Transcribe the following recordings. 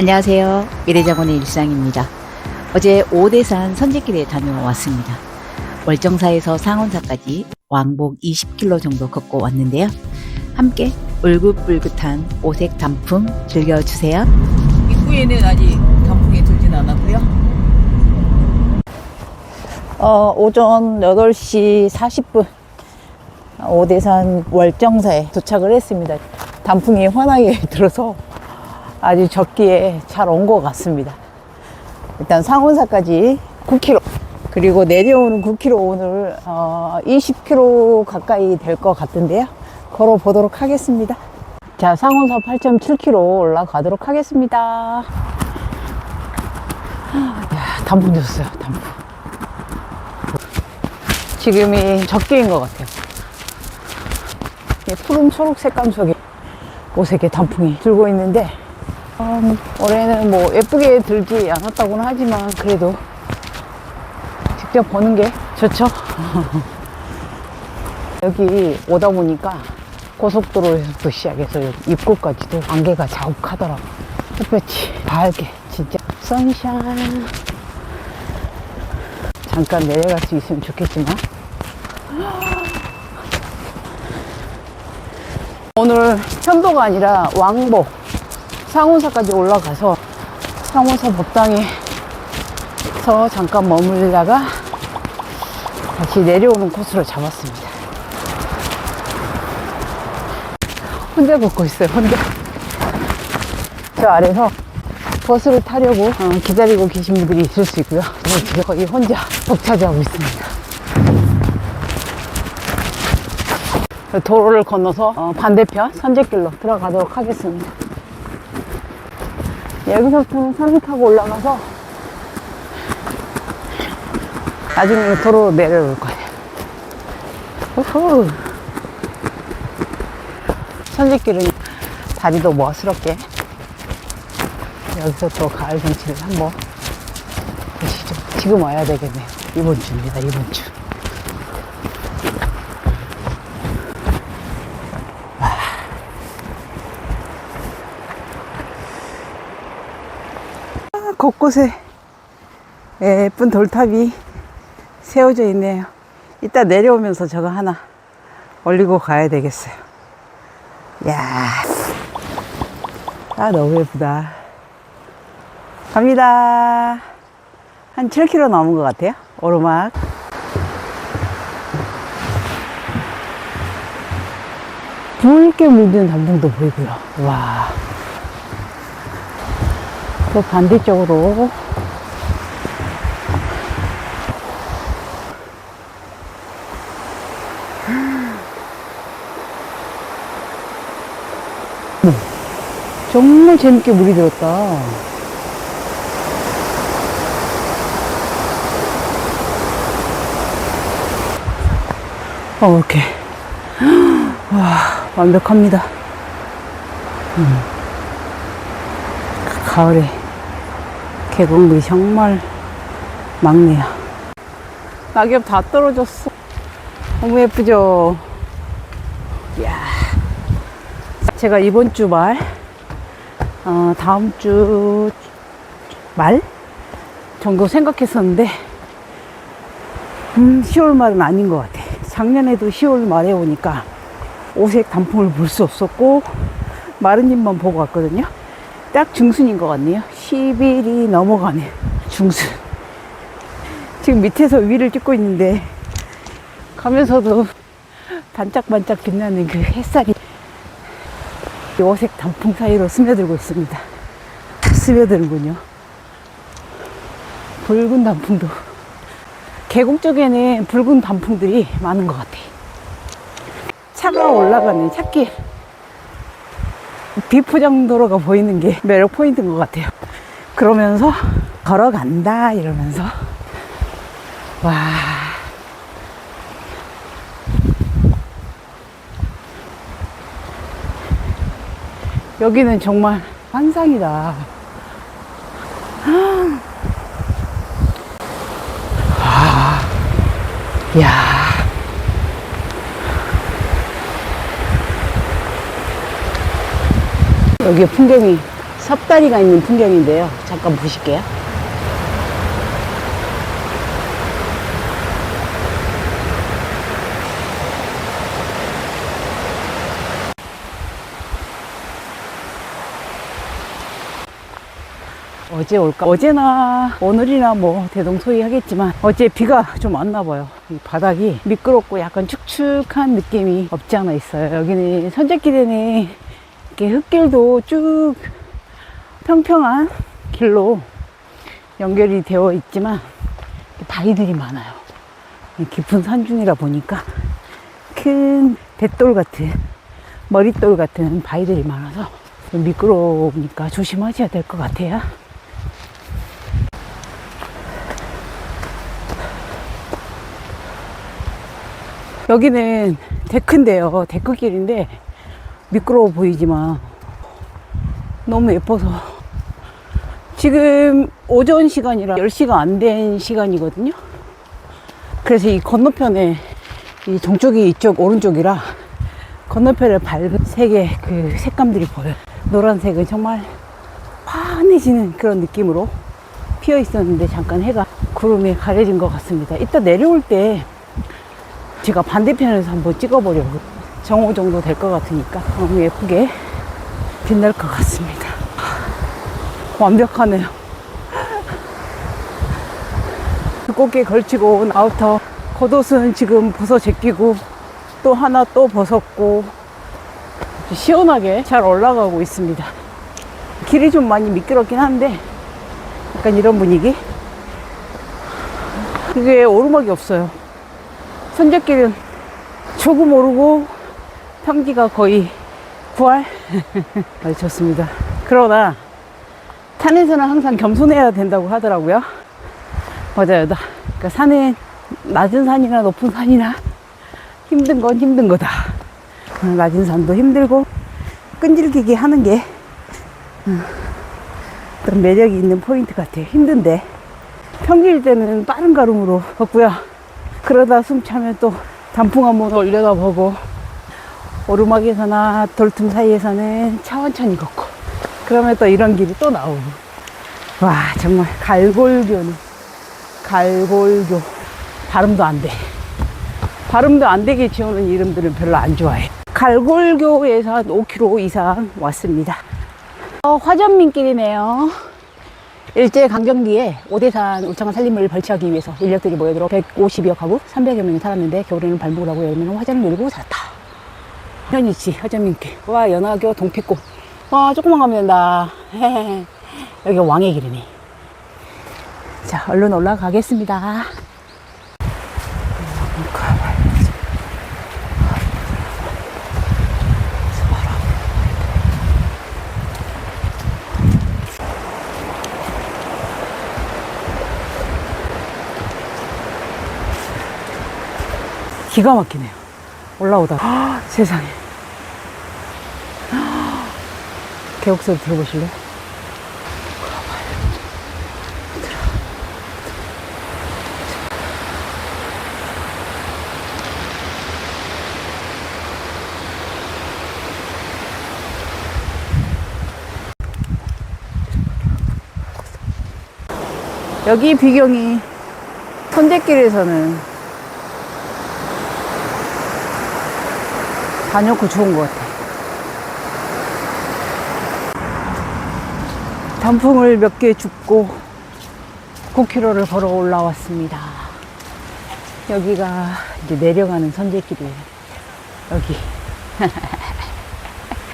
안녕하세요. 미래자본의 일상입니다. 어제 오대산 선제길에 다녀왔습니다. 월정사에서 상원사까지 왕복 20km 정도 걷고 왔는데요. 함께 울긋불긋한 오색 단풍 즐겨주세요. 입구에는 아직 단풍이 들진 않았고요. 어, 오전 8시 40분 오대산 월정사에 도착을 했습니다. 단풍이 환하게 들어서 아주 적기에 잘 온 것 같습니다. 일단 상원사까지 9km 그리고 내려오는 9km 오늘 어, 20km 가까이 될 것 같은데요. 걸어 보도록 하겠습니다. 자, 상원사 8.7km 올라가도록 하겠습니다. 야, 단풍 졌어요, 단풍. 지금이 적기인 것 같아요. 이 푸른 초록 색 감 속에 오색의 단풍이 들고 있는데 어, 올해는 뭐 예쁘게 들지 않았다고는 하지만 그래도 직접 보는 게 좋죠. 여기 오다 보니까 고속도로에서부터 시작해서 입구까지도 안개가 자욱하더라고. 햇볕이 밝게 진짜 선샤인. 잠깐 내려갈 수 있으면 좋겠지만 오늘 편도가 아니라 왕복 상원사까지 올라가서 상원사 법당에서 잠깐 머물다가 다시 내려오는 코스로 잡았습니다. 혼자 걷고 있어요, 혼자. 저 아래서 버스를 타려고 어, 기다리고 계신 분들이 있을 수 있고요. 저는 지금 거의 혼자 벅차지하고 있습니다. 도로를 건너서 어, 반대편 선제길로 들어가도록 하겠습니다. 여기서부터는 산을 타고 올라가서 나중에 도로로 내려올 거예요. 우후. 선제길은 다리도 멋스럽게 여기서 또 가을 경치를 한번 보시죠. 지금 와야 되겠네요. 이번 주입니다. 이번 주. 곳곳에 예쁜 돌탑이 세워져 있네요. 이따 내려오면서 저거 하나 올리고 가야 되겠어요. 야, 아 너무 예쁘다. 갑니다. 한 7km 넘은 것 같아요. 오르막. 붉게 물든 단풍도 보이고요. 와. 또 반대쪽으로 정말 재밌게 물이 들었다. 어, 이렇게. 와, 완벽합니다. 음. 가을에 계곡물이 정말 막네요. 낙엽 다 떨어졌어. 너무 예쁘죠? 이야. 제가 이번 주 말, 어, 다음 주 말 정도 생각했었는데, 음, 10월 말은 아닌 것 같아. 작년에도 10월 말에 오니까 오색 단풍을 볼 수 없었고, 마른 잎만 보고 왔거든요. 딱 중순인 것 같네요. 10일이 넘어가네. 중순. 지금 밑에서 위를 찍고 있는데, 가면서도 반짝반짝 빛나는 그 햇살이 이 오색 단풍 사이로 스며들고 있습니다. 스며드는군요. 붉은 단풍도. 계곡 쪽에는 붉은 단풍들이 많은 것 같아. 차가 올라가는 찻길. 비포장 도로가 보이는 게 매력 포인트인 것 같아요. 그러면서 걸어간다 이러면서 와 여기는 정말 환상이다. 아, 야. 여기 풍경이 섭다리가 있는 풍경인데요. 잠깐 보실게요. 어제 올까? 어제나 오늘이나 뭐 대동소이 하겠지만 어제 비가 좀 왔나 봐요. 이 바닥이 미끄럽고 약간 축축한 느낌이 없지 않아 있어요. 여기는 선제길에는 이렇게 흙길도 쭉 평평한 길로 연결이 되어 있지만 바위들이 많아요. 이 깊은 산중이라 보니까 큰 대돌 같은 머릿돌 같은 바위들이 많아서 좀 미끄러우니까 조심하셔야 될 것 같아요. 여기는 데크인데요. 데크길인데 미끄러워 보이지만 너무 예뻐서 지금 오전 시간이라 10시가 안 된 시간이거든요. 그래서 이 건너편에 이 정쪽이 이쪽 오른쪽이라 건너편에 밝은 색의 그 색감들이 보여요. 노란색은 정말 환해지는 그런 느낌으로 피어 있었는데 잠깐 해가 구름에 가려진 것 같습니다. 이따 내려올 때 제가 반대편에서 한번 찍어보려고 정오 정도 될 것 같으니까 너무 예쁘게 빛날 것 같습니다. 완벽하네요. 두껍게 걸치고 온 아우터 겉옷은 지금 벗어 제끼고 또 하나 또 벗었고 시원하게 잘 올라가고 있습니다. 길이 좀 많이 미끄럽긴 한데 약간 이런 분위기? 그게 오르막이 없어요. 선제길은 조금 오르고 평지가 거의 9할? 아주 좋습니다. 그러나 산에서는 항상 겸손해야 된다고 하더라고요. 맞아요. 나, 그러니까 산에 낮은 산이나 높은 산이나 힘든 건 힘든 거다. 어, 낮은 산도 힘들고 끈질기게 하는 게 음, 어떤 매력이 있는 포인트 같아요. 힘든데 평일 때는 빠른 걸음으로 걷고요. 그러다 숨 차면 또 단풍 한번 올려다 보고 오르막에서나 돌틈 사이에서는 천천히 걷고 그러면 또 이런 길이 또 나오고 와 정말 갈골교는 갈골교 발음도 안 돼. 발음도 안 되게 지어놓은 이름들은 별로 안 좋아해. 갈골교에서 한 5km 이상 왔습니다. 어, 화전민길이네요. 일제 강점기에 오대산 울창한 살림을 발치하기 위해서 인력들이 모여들어 150여 가구 300여 명이 살았는데 겨울에는 발목을 하고 여름에는 화전을 누리고 살았다. 현이치 화전민길. 와 연화교 동피꽃. 와 조금만 가면 된다. 여기 왕의 길이네. 자 얼른 올라가겠습니다. 기가 막히네요. 올라오다가 아, 세상에. 개옥 소리 들어보실래요? 여기 비경이 선제길에서는 다녀고 좋은 것 같아. 단풍을 몇 개 줍고 9km를 걸어 올라왔습니다. 여기가 이제 내려가는 선제길이에요. 여기.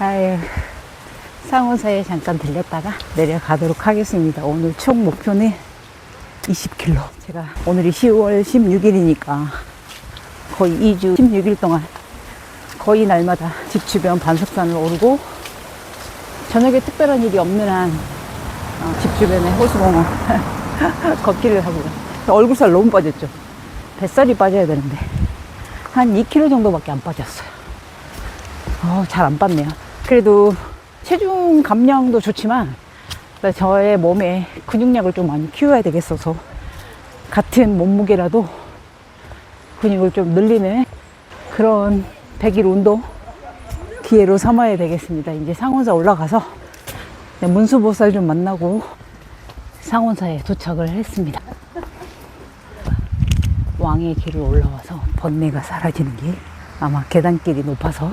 아유, 상호사에 잠깐 들렸다가 내려가도록 하겠습니다. 오늘 총 목표는 20km. 제가 오늘이 10월 16일이니까 거의 2주 16일 동안 거의 날마다 집 주변 반석산을 오르고 저녁에 특별한 일이 없는 한 어, 집 주변에 호수공원 걷기를 하고요. 얼굴살 너무 빠졌죠. 뱃살이 빠져야 되는데 한 2kg 정도밖에 안 빠졌어요. 어, 잘 안 빠네요. 그래도 체중 감량도 좋지만 저의 몸에 근육량을 좀 많이 키워야 되겠어서 같은 몸무게라도 근육을 좀 늘리는 그런 100일 운동 기회로 삼아야 되겠습니다. 이제 상원사 올라가서 네, 문수보살 좀 만나고 상원사에 도착을 했습니다. 왕의 길을 올라와서 번뇌가 사라지는 길. 아마 계단길이 높아서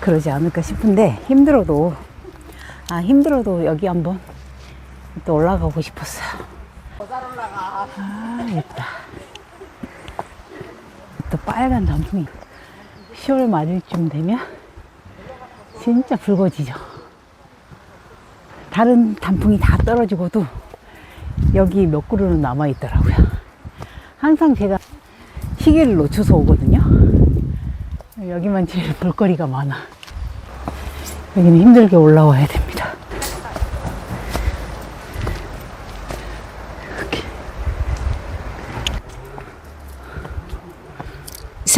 그러지 않을까 싶은데 힘들어도 아 힘들어도 여기 한번 또 올라가고 싶었어요. 아 예쁘다. 또 빨간 단풍이 10월 말일쯤 되면 진짜 붉어지죠. 다른 단풍이 다 떨어지고도 여기 몇 그루는 남아 있더라고요. 항상 제가 시기를 놓쳐서 오거든요. 여기만 제일 볼거리가 많아. 여기는 힘들게 올라와야 됩니다.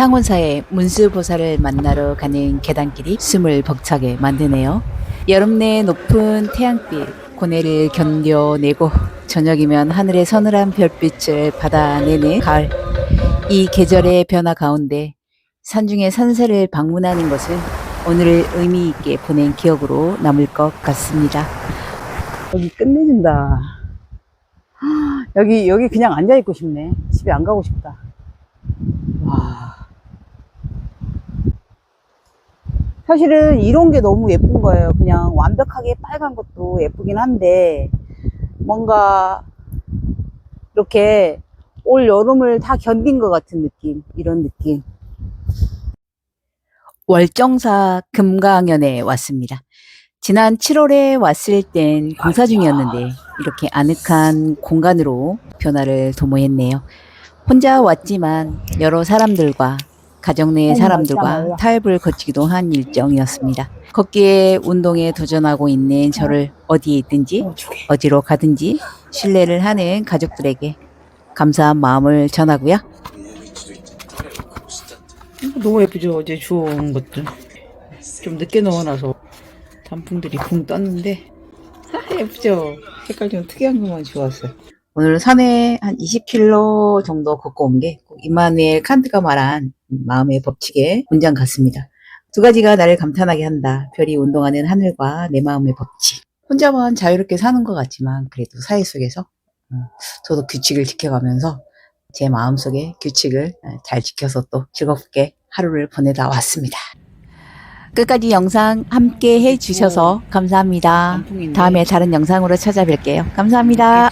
상원사의 문수보살을 만나러 가는 계단길이 숨을 벅차게 만드네요. 여름 내 높은 태양빛, 고뇌를 견뎌내고 저녁이면 하늘의 서늘한 별빛을 받아내는 가을. 이 계절의 변화 가운데 산중의 산세를 방문하는 것은 오늘을 의미 있게 보낸 기억으로 남을 것 같습니다. 여기 끝내준다. 여기, 여기 그냥 앉아 있고 싶네. 집에 안 가고 싶다. 와. 사실은 이런 게 너무 예쁜 거예요. 그냥 완벽하게 빨간 것도 예쁘긴 한데, 뭔가, 이렇게 올 여름을 다 견딘 것 같은 느낌. 이런 느낌. 월정사 금강연에 왔습니다. 지난 7월에 왔을 땐 공사 중이었는데 이렇게 아늑한 공간으로 변화를 도모했네요. 혼자 왔지만 여러 사람들과 가정 내 어머, 사람들과. 타협을 거치기도 한 일정이었습니다. 걷기에 운동에 도전하고 있는 저를 어디에 있든지 어. 어디로 가든지 신뢰를 하는 가족들에게 감사한 마음을 전하고요. 너무 예쁘죠? 어제 주워온 것들. 좀 늦게 넣어놔서 단풍들이 붕 떴는데. 아, 예쁘죠? 색깔 좀 특이한 것만 주웠어요. 오늘 산에 한 20km 정도 걷고 온 게 이마누엘 칸트가 말한 마음의 법칙의 문장 같습니다. 두 가지가 나를 감탄하게 한다. 별이 운동하는 하늘과 내 마음의 법칙. 혼자만 자유롭게 사는 것 같지만 그래도 사회 속에서 어, 저도 규칙을 지켜가면서 제 마음속에 규칙을 어, 잘 지켜서 또 즐겁게 하루를 보내다 왔습니다. 끝까지 영상 함께 해주셔서 감사합니다. 단풍인데 다음에 다른 영상으로 찾아뵐게요. 감사합니다.